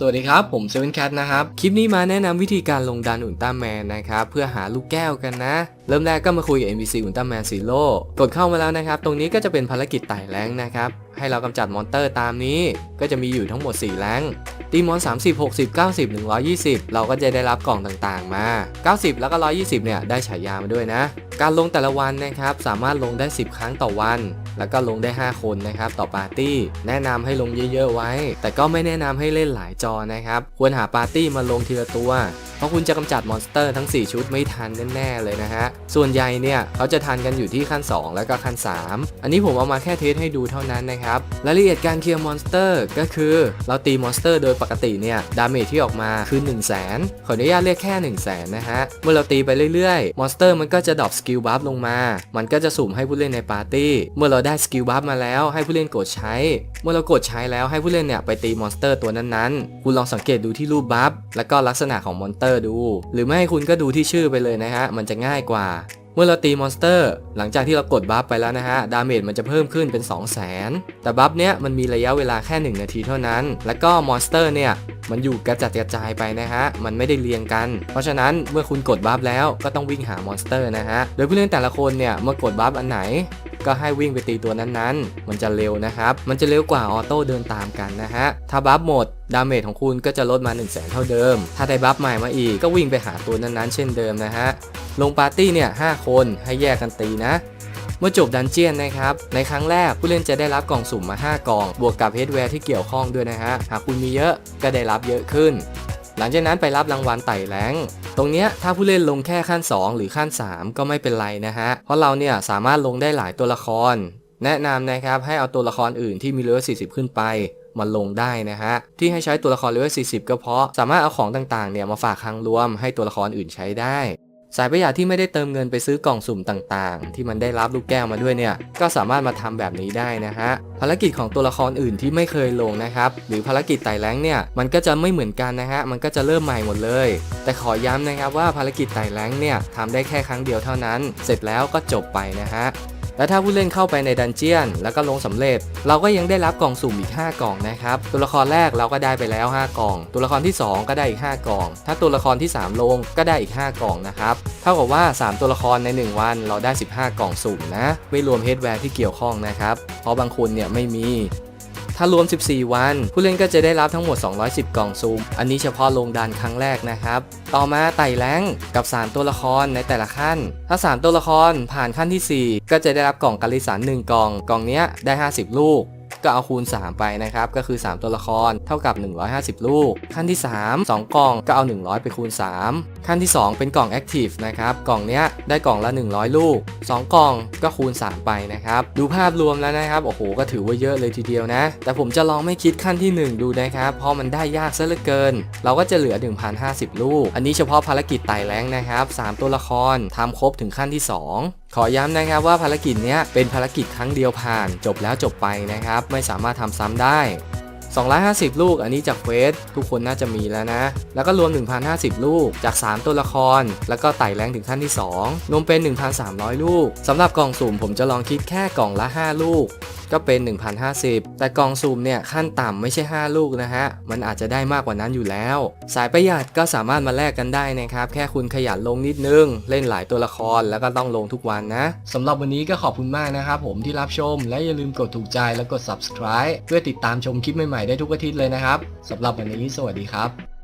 สวัสดีครับ ผมเซเว่นแคทนะครับ คลิปนี้มาแนะนำวิธีการลงดันอุลตร้าแมนนะครับ เพื่อหาลูกแก้วกันนะ เริ่มแรกก็มาคุยกับ NPC อุลตร้าแมนซีโร่กดเข้ามาแล้วนะครับ ตรงนี้ก็จะเป็นภารกิจไต่แรงนะครับ ให้เรากำจัดมอนเตอร์ตามนี้ ก็จะมีอยู่ทั้งหมด 4 แรงตีมอน 30 60 90 120 เราก็จะได้รับกล่องต่างๆ มา 90 แล้วก็ 120 เนี่ย ได้ฉายามาด้วยนะ การลงแต่ละวันนะครับ สามารถลงได้ 10 ครั้งต่อวัน แล้วก็ลงได้ 5 คนนะครับต่อปาร์ตี้ แนะนำให้ลงเยอะ ๆ ไว้ แต่ก็ไม่แนะนำให้เล่นหลายจอนะครับควรหาปาร์ตี้มาลงทีละตัว เพราะคุณจะกำจัดมอนสเตอร์ทั้ง 4 ชุดไม่ทันแน่ๆเลยนะฮะส่วนใหญ่เนี่ยเขาจะทันกันอยู่ที่ขั้น 2 แล้วก็ขั้น 3 อันนี้ผมเอามาแค่เทสให้ดูเท่านั้นนะครับรายละเอียดการเคลียร์มอนสเตอร์ก็คือ เราตีมอนสเตอร์โดยปกติเนี่ยดาเมจที่ออกมาคือ 1 0 0 0 0แสนขออนุญาตเรียกแค่ 1 0 0 0 0แสนนะฮะเมื่อเราตีไปเรื่อยๆมอนสเตอร์มันก็จะดรอปสกิลบัฟลงมา มันก็จะสุ่มให้ผู้เล่นในปาร์ตี้เมื่อเราได้สกิลบัฟมาแล้วให้ผู้เล่นกดใช้ เมื่อเรากดใช้แล้วให้ผู้เล่นเนี่ยไปตีมอนสเตอร์ตัวนั้นๆ คุณลองสังเกตดูที่รูปบัฟแล้วก็ลักษณะของมอนสเตอร์ดู หรือไม่คุณก็ดูที่ชื่อไปเลยนะฮะ มันจะง่ายกว่าเมื่อเราตีมอนสเตอร์ หลังจากที่เรากดบัฟไปแล้วนะฮะ ดาเมจมันจะเพิ่มขึ้นเป็น 2 0 0 0 0 0แต่บัฟเนี้ยมันมีระยะเวลาแค่ 1 นาทีเท่านั้น แล้วก็มอนสเตอร์เนี่ย มันอยู่กระจัดกระจายไปนะฮะ มันไม่ได้เรียงกัน เพราะฉะนั้นเมื่อคุณกดบัฟแล้วก็ต้องวิ่งหามอนสเตอร์นะฮะ โดยผู้เล่นแต่ละคนเนี่ย เมื่อกดบัฟอันไหน ก็ให้วิ่งไปตีตัวนั้นๆ มันจะเร็วนะครับ มันจะเร็วกว่าออโต้เดินตามกันนะฮะ ถ้าบัฟหมดดาเมจของคุณก็จะลดมา 1 0 0 0 0แเท่าเดิม ถ้าได้บัฟใหม่มาอีกก็วิ่งไปหาตัวนั้นๆ เช่นเดิมนะฮะ ลงปาร์ตี้เนี่ย5คนให้แยกกันตีนะเมื่อจบดันเจียนนะครับ ในครั้งแรกผู้เล่นจะได้รับกล่องสุ่มมา 5 กล่อง บวกกับเฮดแวร์ที่เกี่ยวข้องด้วยนะฮะ หากคุณมีเยอะก็ได้รับเยอะขึ้น หลังจากนั้นไปรับรางวัลไต่แรง ตรงเนี้ยถ้าผู้เล่นลงแค่ขั้น 2 หรือขั้น 3 ก็ไม่เป็นไรนะฮะ เพราะเราเนี่ยสามารถลงได้หลายตัวละคร แนะนำนะครับให้เอาตัวละครอื่นที่มีเลเวล40 ขึ้นไปมาลงได้นะฮะ ที่ให้ใช้ตัวละครเลเวล40 ก็เพราะสามารถเอาของต่างๆเนี่ยมาฝากคลังรวมให้ตัวละครอื่นใช้ได้ สายประหยัดที่ไม่ได้เติมเงินไปซื้อกล่องสุ่มต่างๆ ที่มันได้รับลูกแก้วมาด้วยเนี่ย ก็สามารถมาทำแบบนี้ได้นะฮะ ภารกิจของตัวละครอื่นที่ไม่เคยลงนะครับ หรือภารกิจไต่แรงเนี่ย มันก็จะไม่เหมือนกันนะฮะ มันก็จะเริ่มใหม่หมดเลย แต่ขอย้ำนะครับว่าภารกิจไต่แรงเนี่ยทำได้แค่ครั้งเดียวเท่านั้น เสร็จแล้วก็จบไปนะฮะ และถ้าผู้เล่นเข้าไปในดันเจียน แล้วก็ลงสำเร็จ เราก็ยังได้รับกล่องสุ่มอีก 5 กล่องนะครับ ตัวละครแรกเราก็ได้ไปแล้ว 5 กล่อง ตัวละครที่ 2 ก็ได้อีก 5 กล่อง ถ้าตัวละครที่ 3 ลงก็ได้อีก 5 กล่องนะครับ เท่ากับว่า 3 ตัวละครใน 1 วันเราได้ 15 กล่องสุ่มนะ ไม่รวมเฮดแวร์ที่เกี่ยวข้องนะครับ เพราะบางคนเนี่ยไม่มี ถ้ารวม 14 วัน ผู้เล่นก็จะได้รับทั้งหมด 210 กล่องซูม อันนี้เฉพาะลงดันครั้งแรกนะครับ ต่อมาไต่แรงกับ 3 ตัวละครในแต่ละขั้น ถ้า 3 ตัวละครผ่านขั้นที่ 4 ก็จะได้รับกล่องกาลิสัน1กล่อง กล่องเนี้ยได้ 50 ลูก ก็เอาคูณ 3 ไปนะครับก็คือ 3 ตัวละครเท่ากับ 150 ลูก ขั้นที่ 3 2 กล่องก็เอา 100 ไปคูณ 3 ขั้นที่ 2 เป็นกล่อง Active นะครับกล่องเนี้ยได้กล่องละ 100 ลูก 2 กล่องก็คูณ 3 ไปนะครับดูภาพรวมแล้วนะครับโอ้โหก็ถือว่าเยอะเลยทีเดียวนะ แต่ผมจะลองไม่คิดขั้นที่ 1 ดูนะครับเพราะมันได้ยากซะเหลือเกิน เราก็จะเหลือ 1,050 ลูก อันนี้เฉพาะภารกิจไต่แรงนะครับ3ตัวละครทำครบถึงขั้นที่ 2ขอย้ำนะครับว่าภารกิจนี้เป็นภารกิจครั้งเดียวผ่าน จบแล้วจบไปนะครับ ไม่สามารถทำซ้ำได้ 250 ลูกอันนี้จากเควสทุกคนน่าจะมีแล้วนะ แล้วก็รวม 1,050 ลูกจาก 3 ตัวละคร แล้วก็ไต่แรงถึงขั้นที่ 2 รวมเป็น 1,300 ลูกสำหรับกล่องสุ่มผมจะลองคิดแค่กล่องละ 5 ลูกก็เป็น 1,050 แต่กล่องสุ่มเนี่ยขั้นต่ำไม่ใช่ 5 ลูกนะฮะ มันอาจจะได้มากกว่านั้นอยู่แล้ว สายประหยัดก็สามารถมาแลกกันได้นะครับ แค่คุณขยันลงนิดนึง เล่นหลายตัวละครแล้วก็ต้องลงทุกวันนะสำหรับวันนี้ก็ขอบคุณมากนะครับผมที่รับชม และอย่าลืมกดถูกใจและกด subscribe เพื่อติดตามชมคลิปใหม่ๆได้ทุกอาทิตย์เลยนะครับสำหรับวันนี้สวัสดีครับ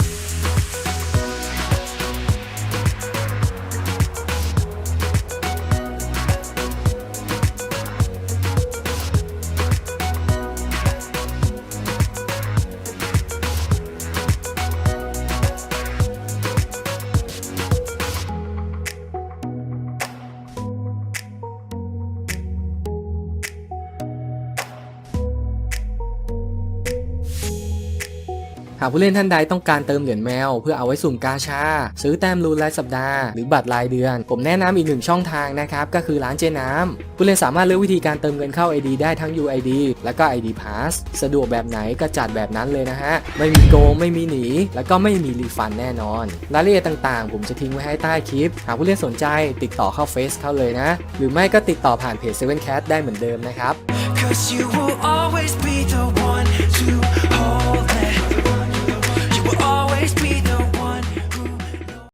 ากผู้เล่นท่านใดต้องการเติมเหรียญแมว เพื่อเอาไว้สุ่มกาชา ซื้อแต้มรูนรายสัปดาห์หรือบัตรรายเดือน ผมแนะนำอีกหนึ่งช่องทางนะครับก็คือร้านเจน้ำผู้เล่นสามารถเลือกวิธีการเติมเงินเข้า ID ได้ทั้ง UID และก็ ID Pass สะดวกแบบไหนก็จัดแบบนั้นเลยนะฮะไม่มีโกงไม่มีหนี แล้วก็ไม่มีรีฟันแน่นอนรายละเอียดต่างๆ ผมจะทิ้งไว้ให้ใต้คลิป หากผู้เล่นสนใจติดต่อเข้าเฟซเขาเลยนะ หรือไม่ก็ติดต่อผ่านเพจ 7 Cat ได้เหมือนเดิมนะครับ Cause you will always be